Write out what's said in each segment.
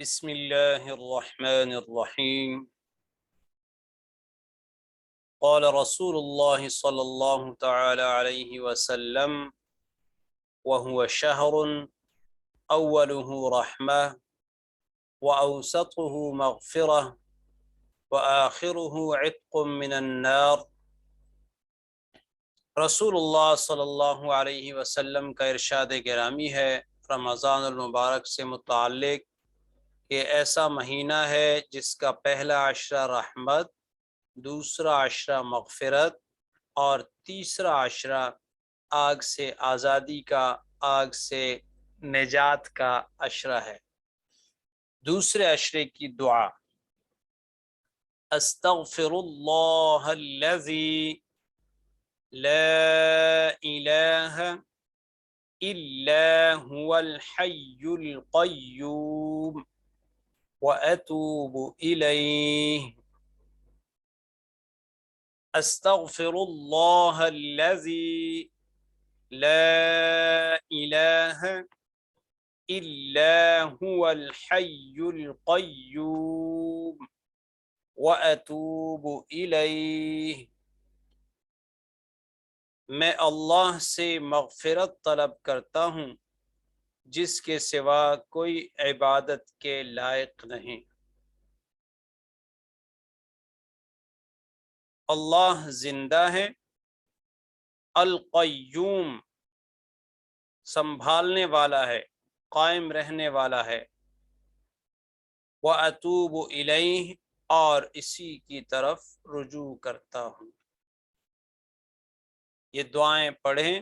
بسم الله الرحمن الرحيم. قال رسول الله صلى الله تعالى عليه وسلم وهو شهر أوله رحمة وأوسطه مغفرة وآخره عتق من النار. رسول اللہ صلی اللہ علیہ وسلم کا ارشاد گرامی ہے رمضان المبارک سے متعلق. کہ ایسا مہینہ ہے جس کا پہلا عشرہ رحمت، دوسرا عشرہ مغفرت اور تیسرا عشرہ آگ سے آزادی کا، آگ سے نجات کا عشرہ ہے۔ دوسرے عشرے کی دعا۔ استغفر اللہ الذي لا الہ الا هو الحی القیوم۔ وأتوب إليه. أستغفر الله الذي لا إله إلا هو الحي القيوم. وأتوب إليه. میں اللہ سے مغفرت طلب کرتا ہوں جس کے سوا کوئی عبادت کے لائق نہیں۔ اللہ زندہ ہے۔ القیوم سنبھالنے والا ہے، قائم رہنے والا ہے۔ وہ اطوب علیہ اور اسی کی طرف رجوع کرتا ہوں۔ یہ دعائیں پڑھیں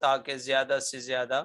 تاکہ زیادہ سے زیادہ